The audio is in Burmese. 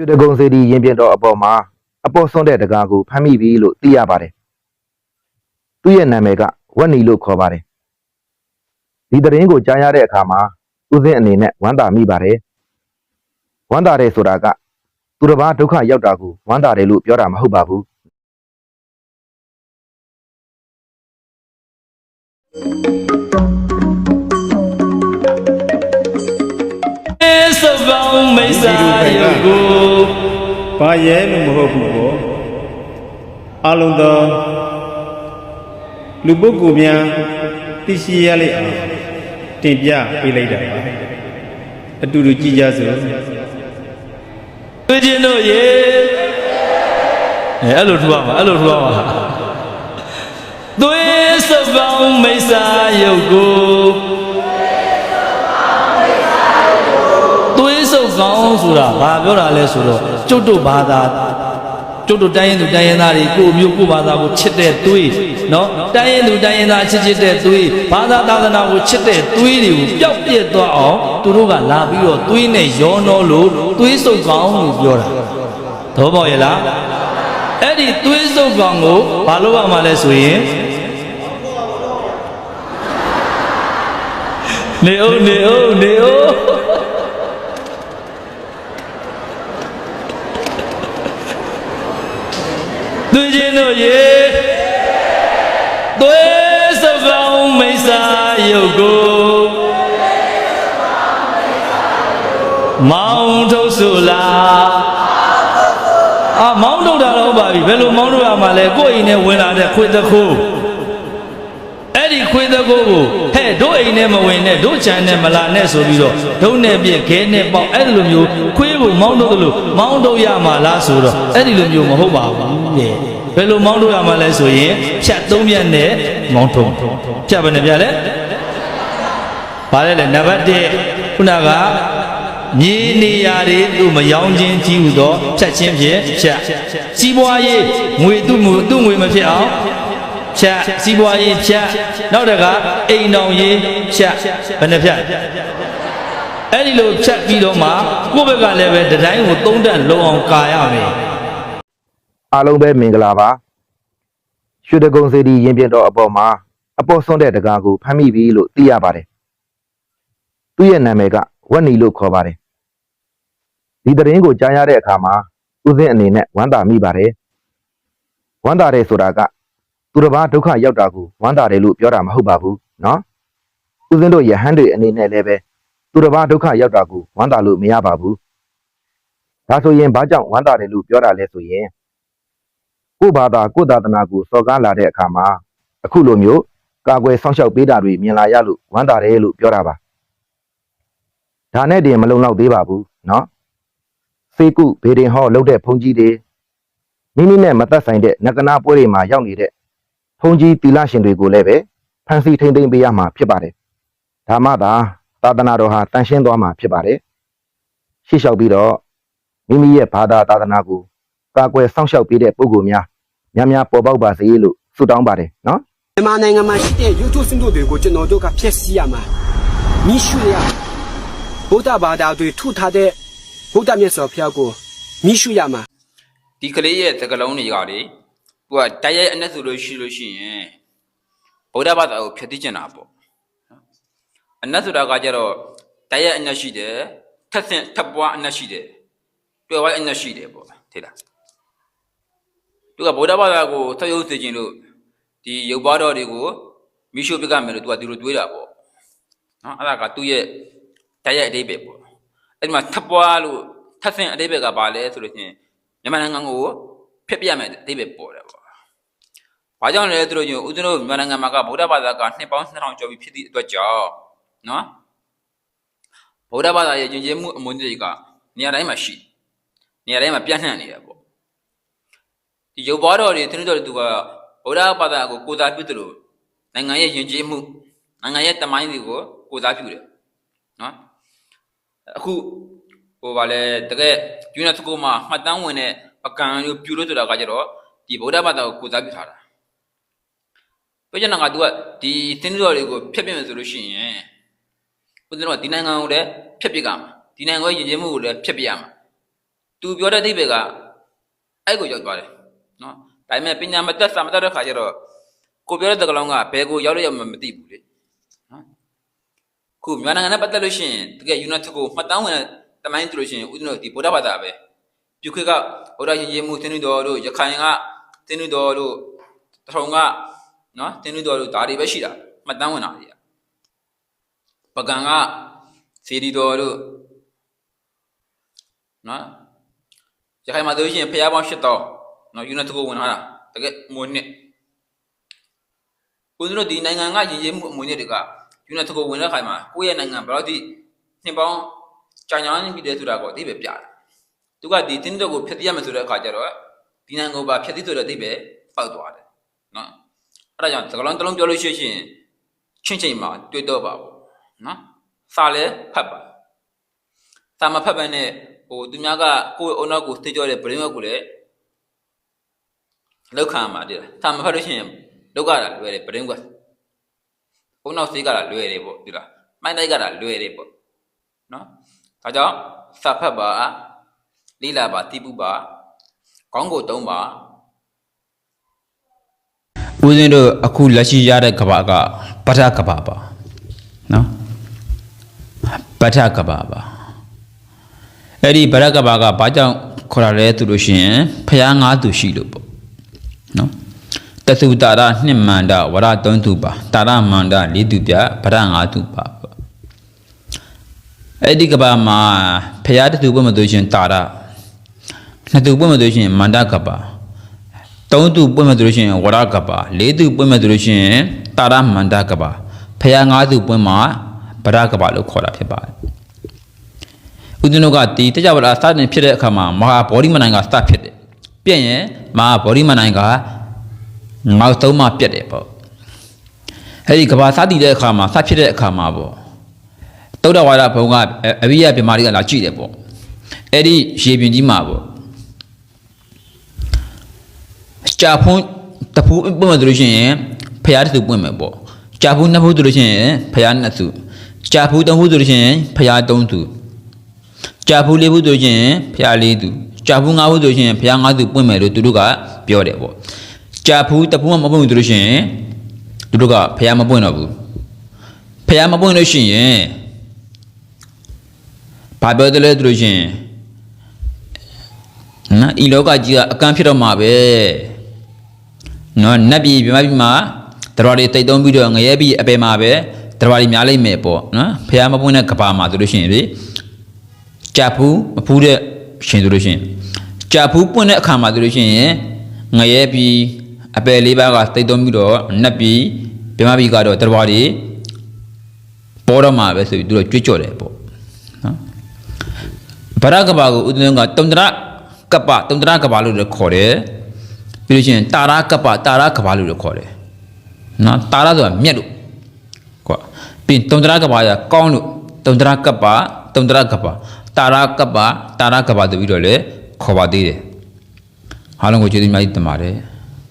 ရွှေတကုံစေတီရင်ပြင်တော်အပေါ်မှာအပေါ်ဆွန့်တဲ့တကားကိုဖမ်းမိပြီလို့သိရပါတယ်။သူ့ရဲ့နာမည်ကဝက်နီလို့ခေါ်ပါတယ်။ဒီသတင်းကိုကြားရတဲ့အခါမှာဦးစင်းအနေနဲ့ဝမ်းသာမိပါတယ်။ဝမ်းသာတယ်ဆိုတာကသူတစ်ပါးဒုက္ခရောက်တာကိုဝမ်းသာတယ်လို့ပြောတာမဟုတ်ပါဘူး စပောင်းမိစ္ဆာယုတ်ကိုဘာရဲလို့မဟုတ်ဘူးပေါ့အလုံးသောလူပုဂ္ဂိုလ်များသိရှိရလိမ့်အောင်တင်ပြပေးလိုက်တာပါအတူတူကြည်ကြစို့တွေ့ချင်းတို့ရေအဲအဲ့လိုထူရမှာအဲ့လိုထူရမှာသွေးစပောင်းမိစ္ဆာယုတ်ကို သွေးစုပ်ကောင်းဆိုတာဘာပြောတာလဲဆိုတော့ကျုပ်တို့ဘာသာကျုပ်တို့တိုင်းရင်သူတိုင်းရင်သားတွေကိုယ့်မျိုးကိုယ့်ဘာသာကိုချစ်တဲ့သွေးနော်တိုင်းရင်သူတိုင်းရင်သားချစ်ချစ်တဲ့သွေးဘာသာသာသနာကိုချစ်တဲ့သွေးတွေကိုပျောက်ပြက်သွားအောင်သူတို့ကလာပြီးတော့သွေးနဲ့ရောနှောလို့သွေးစုပ်ကောင်းလို့ပြောတာသဘောပေါက်ရဲ့လားအဲ့ဒီသွေးစုပ်ကောင်းကိုဘာလို့ရမှာလဲဆိုရင်နေအောင်နေအောင်နေအောင် သူချင်းတို့ရေသွေးစပောင်းမိစ္ဆာယုတ်ကိုမောင်းထုတ်ဆိုလားအာမောင်းထုတ်တာတော့ပါပြီဘယ်လိုမောင်းထုတ်ရမှာလဲကိုယ့်အိမ်နဲ့ဝင်လာတဲ့ခွေးတစ်ခိုးအဲ့ဒီခွေးတစ်ခိုးကိုဟဲ့တို့အိမ်နဲ့မဝင်နဲ့တို့ခြံနဲ့မလာနဲ့ဆိုပြီးတော့ဒုနဲ့ပြည့်ခဲနဲ့ပေါက်အဲ့ဒီလိုမျိုးခွေးကိုမောင်းထုတ်တယ်လို့မောင်းထုတ်ရမှာလားဆိုတော့အဲ့ဒီလိုမျိုးမဟုတ်ပါဘူး တဲ့ဘယ်လိုမောင်းထုတ်ရမှာလဲဆိုရင်ဖြတ်သုံးမြတ်နဲ့မောင်းထုတ်ဖြတ်ဘယ်နဲ့ဖြတ်လဲဘာလဲလဲနံပါတ်1ခုနကမြေနေရာတွေသူ့မယောင်းခြင်းကြီးဟုသောဖြတ်ခြင်းဖြင့်ဖြတ်စီးပွားရေးငွေသူ့ငွေသူ့ငွေမဖြစ်အောင်ဖြတ်စီးပွားရေးဖြတ်နောက်တကအိမ်တော်ရေးဖြတ်ဘယ်နှဖြတ်အဲ့ဒီလိုဖြတ်ပြီးတော့မှကိုယ့်ဘက်ကလည်းပဲတတိုင်းကိုသုံးတက်လုံအောင်ကာရမယ်။ အားလုံးပဲမင်္ဂလာပါ။ရွှေတကုံစေတီရင်ပြင်တော်အပေါ်မှာအပေါ်ဆွန့်တဲ့တကားကိုဖမ်းမိပြီလို့သိရပါတယ်။သူ့ရဲ့နာမည်ကဝက်နီလို့ခေါ်ပါတယ်။ဒီသတင်းကိုကြားရတဲ့အခါမှာဦးစင်းအနေနဲ့ဝမ်းသာမိပါတယ်။ဝမ်းသာတယ်ဆိုတာကသူတစ်ပါးဒုက္ခရောက်တာကိုဝမ်းသာတယ်လို့ပြောတာမဟုတ်ပါဘူးနော်။ဦးစင်းတို့ယဟန်တွေအနေနဲ့လည်းပဲသူတစ်ပါးဒုက္ခရောက်တာကိုဝမ်းသာလို့မရပါဘူး။ဒါဆိုရင်ဘာကြောင့်ဝမ်းသာတယ်လို့ပြောတာလဲဆိုရင် ကိုယ့်ဘာသာကိုယ့်သာသနာကိုစော်ကားလာတဲ့အခါမှာအခုလိုမျိုးကာကွယ်စောင့်ရှောက်ပေးတာတွေမြင်လာရလို့ဝမ်းသာတယ်လို့ပြောတာပါဒါနဲ့တင်မလုံလောက်သေးပါဘူးเนาะစေကုဘေဒင်ဟောလုပ်တဲ့ဘုန်းကြီးတွေမိမိနဲ့မသက်ဆိုင်တဲ့နကနာပွဲတွေမှာရောက်နေတဲ့ဘုန်းကြီးတီလာရှင်တွေကိုလည်းပဲဖန်ဆီးထိမ့်သိမ့်ပေးရမှာဖြစ်ပါတယ်ဒါမှသာသာသနာတော်ဟာတန်ရှင်းသွားမှာဖြစ်ပါတယ်ရှေ့လျှောက်ပြီးတော့မိမိရဲ့ဘာသာသာသနာကို ကာကွယ်စောင့်ရှောက်ပေးတဲ့ပုဂ္ဂိုလ်များများများပေါ်ပေါက်ပါစေလို့ဆုတောင်းပါတယ်နော်မြန်မာနိုင်ငံမှာရှိတဲ့ YouTube စင်တို့တွေကိုကျွန်တော်တို့ကဖျက်ဆီးရမှာမိရှုရဗုဒ္ဓဘာသာတွေထုထားတဲ့ဗုဒ္ဓမြတ်စွာဘုရားကိုမိရှုရမှာဒီကလေးရဲ့သကလုံးတွေကလေသူကတိုက်ရိုက်အနက်ဆိုလို့ရှိလို့ရှိရင်ဗုဒ္ဓဘာသာကိုဖျက်သိကျင်တာပေါ့နော်အနက်ဆိုတာကကြတော့တိုက်ရိုက်အနက်ရှိတယ်ထက်ဆင့်ထပ်ပွားအနက်ရှိတယ်တွေ့ဝိုင်းအနက်ရှိတယ်ပေါ့ထေလား သူကဗုဒ္ဓဘာသာကိုဆက်ရုပ်စေခြင်းလို့ဒီရုပ်ပါတော်တွေကိုမိရှုပစ်ကမယ်လို့သူကဒီလိုတွေးတာပေါ့နော်အဲ့ဒါကသူ့ရဲ့တိုက်ရိုက်အတိတ်ပဲပေါ့အဲ့ဒီမှာထပ်ပွားလို့ထက်ဆင့်အတိတ်ပဲကဘာလဲဆိုလို့ရှိရင်မြန်မာနိုင်ငံကိုဖျက်ပြရမယ်အတိပ္ပယ်ပေါ်တယ်ပေါ့။ဘာကြောင့်လဲသူတို့ညဦးဇင်းတို့မြန်မာနိုင်ငံမှာကဗုဒ္ဓဘာသာကနှစ်ပေါင်း2000ကျော်ပြီဖြစ်သည့်အတွက်ကြောင့်နော်ဗုဒ္ဓဘာသာရဲ့ယဉ်ကျေးမှုအမွေအနှစ်တွေကနေရာတိုင်းမှာရှိနေရာတိုင်းမှာပြန့်နှံ့နေတယ်ပေါ့။ ဒီရုပ်ဘွားတော်တွေသူတို့တို့သူကဗုဒ္ဓဘာသာကိုကိုးစားပြုတယ်လို့နိုင်ငံရဲ့ယဉ်ကျေးမှုနိုင်ငံရဲ့တမိုင်းတွေကိုကိုးစားပြုတယ်နော်အခုဟိုဗာလဲတကယ် UNESCO မှာမှတ်တမ်းဝင်တဲ့အကံကိုပြုလို့ဆိုတာကကြတော့ဒီဗုဒ္ဓဘာသာကိုကိုးစားပြုထားတာပြောချင်တာက तू ကဒီသင်းတော်တွေကိုဖျက်ပြမယ်ဆိုလို့ရှိရင်ဦးဇင်းတို့ကဒီနိုင်ငံကိုလည်းဖျက်ပြကမှာဒီနိုင်ငံရဲ့ယဉ်ကျေးမှုကိုလည်းဖျက်ပြရမှာသူပြောတဲ့အဓိပ္ပာယ်ကအဲ့ကိုရောက်သွားတယ် နော်ဒါပေမဲ့ပညာမသက်စာမသက်တဲ့ခါကျတော့ကိုပြောတဲ့တကလုံးကဘယ်ကိုရောက်လို့ရောက်မှမသိဘူးလေနော်ခုမြန်မာနိုင်ငံနဲ့ပတ်သက်လို့ရှိရင်တကယ် UNESCO ကိုမှတ်တမ်းဝင်တဲ့တမိုင်းဆိုလို့ရှိရင်ဦးဇင်းတို့ဒီဗုဒ္ဓဘာသာပဲပြုခေတ်ကဗုဒ္ဓရှင်ရေမှုသင်္နုတော်တို့ရခိုင်ကသင်္နုတော်တို့တထုံကနော်သင်္နုတော်တို့ဒါတွေပဲရှိတာမှတ်တမ်းဝင်တာတွေကပကံကစီဒီတော်တို့နော်ရခိုင်မှာဆိုလို့ရှိရင်ဖျားပေါင်း၈ တောင်းနော် UNESCO ဝင်လာတာတကယ်မွေးနှစ်ဦးဇင်းတို့ဒီနိုင်ငံကရည်ရည်မှုအမွေနှစ်တွေက UNESCO ဝင်တဲ့ခါမှာကိုယ့်ရဲ့နိုင်ငံဘယ်တော့ဒီနှစ်ပေါင်းကြာညာနေပြီတဲ့ဆိုတာကိုအသိပဲပြတယ်သူကဒီတင်းတော့ကိုဖျက်သိရမယ်ဆိုတဲ့အခါကျတော့ဒီနိုင်ငံကိုပါဖျက်သိဆိုတဲ့အသိပဲပောက်သွားတယ်နော်အဲ့ဒါကြောင့်သကလုံးတစ်လုံးပြောလို့ရှိရင်ချင်းချင်းမှာတွေ့တော့ပါဘူးနော်စာလဲဖတ်ပါစာမဖတ်ဘဲနဲ့ဟိုသူများကကိုယ့်အုံနောက်ကိုသိကြတဲ့ brain work ကိုလည်း လောက်ခံမှာတည်းစာမဖတ်လို့ရှိရင်လောက်ကတာလွယ်တယ် brain work ဘုံနောက်စေးကတာလွယ်တယ်ပေါ့ဒီလားမိုင်းတိုက်ကတာလွယ်တယ်ပေါ့နော်ဒါကြောင့်စာဖတ်ပါလိလာပါတိပုပါကောင်းကိုတုံးပါဦးဇင်းတို့အခုလက်ရှိရတဲ့ကဘာကပဋ္ဌကဘာပါနော်ပဋ္ဌကဘာပါအဲ့ဒီပဋ္ဌကဘာကဘာကြောင့်ခေါ်ရလဲသူလို့ရှိရင်ဖျားငါးသူရှိလို့ပေါ့ နော်တသုတာရနှစ်မန္တဝရသုံးသူပါတာရမန္တလေးသူပြဗရငါးသူပါပေါ့အဲ့ဒီကဘာမှာဖျားတသူပွင့်မသူရှင်တာရနှစ်သူပွင့်မသူရှင်မန္တကဘာသုံးသူပွင့်မဲ့သူလို့ရှိရင်ဝရကပါလေးသူပွင့်မဲ့သူလို့ရှိရင်တာရမန္တကပါဖယားငါးသူပွင့်မှာဗရကပါလို့ခေါ်တာဖြစ်ပါတယ်ဥဒ္ဒနုကဒီတကြဝဠာစတင်ဖြစ်တဲ့အခါမှာမဟာဗောဓိမနိုင်ကစဖြစ်တယ် ပြည့်ရင်မဟာဗောဓိမနိုင်ကငါးသုံးမှပြတ်တယ်ပေါ့အဲဒီကဘာစတည်တဲ့အခါမှာစဖြစ်တဲ့အခါမှာပေါ့တုဒ္ဒဝါဒဘုံကအဘိယပြမာတွေကလာကြည့်တယ်ပေါ့အဲ့ဒီရေပြင်ကြီးမှာပေါ့ကြာဖုံးတဖူးပွင့်မယ်ဆိုလို့ရှိရင်ဖျားတစ်သူပွင့်မယ်ပေါ့ကြာဖူးနှစ်ဖူးဆိုလို့ရှိရင်ဖျားနှစ်သူကြာဖူးသုံးဖူးဆိုလို့ရှိရင်ဖျားသုံးသူကြာဖူးလေးဖူးဆိုလို့ရှိရင်ဖျားလေးသူ ကြာဖူးငါးဖူးဆိုလို့ရှိရင်ဖျားငါးသူပွင့်မယ်လို့သူတို့ကပြောတယ်ပေါ့ကြာဖူးတဖူးမပွင့်ဘူးဆိုလို့ရှိရင်သူတို့ကဖျားမပွင့်တော့ဘူးဖျားမပွင့်လို့ရှိရင်ဘာပြောတယ်လဲဆိုလို့ရှိရင်နော်ဤလောကကြီးကအကန့်ဖြစ်တော့မှာပဲနော်နတ်ပြည်ပြမပြည်မှာတရားတွေတိတ်သုံးပြီးတော့ငရဲပြည်အပေမှာပဲတရားတွေများလိမ့်မယ်ပေါ့နော်ဖះမပွင့်တဲ့ကဘာမှာဆိုလို့ရှိရင်လေကြာဖူးမဖူးတဲ့ရှင်ဆိုလို့ရှိရင် ကြာဖူးပွင့်တဲ့အခါမှာဆိုလို့ရှိရင်ငရဲပြည်အပေလေးပါးကတိတ်သုံးပြီးတော့နတ်ပြည်ပြမပြည်ကတော့တရားတွေပေါ်တော့မှာပဲဆိုပြီးသူတို့ကြွေးကြော်တယ်ပေါ့နော်ဗရကဘာကိုဥဒ္ဒနကတုံတရကပ္ပတုံတရကပ္ပလို့လည်းခေါ်တယ်ပြီးလို့ရှိရင်တာရကပ္ပတာရကပ္ပလို့လည်းခေါ်တယ်နော်တာရဆိုတာမြက်လို့ကွာပြီးရင်တုံတရကပ္ပကကောင်းလို့တုံတရကပ္ပတုံတရကပ္ပတာရကပ္ပတာရကပ္ပဆိုပြီးတော့လည်း ခေါ်ပါသေးတယ်အားလုံးကိုကျေးဇူးအများကြီးတင်ပါတယ်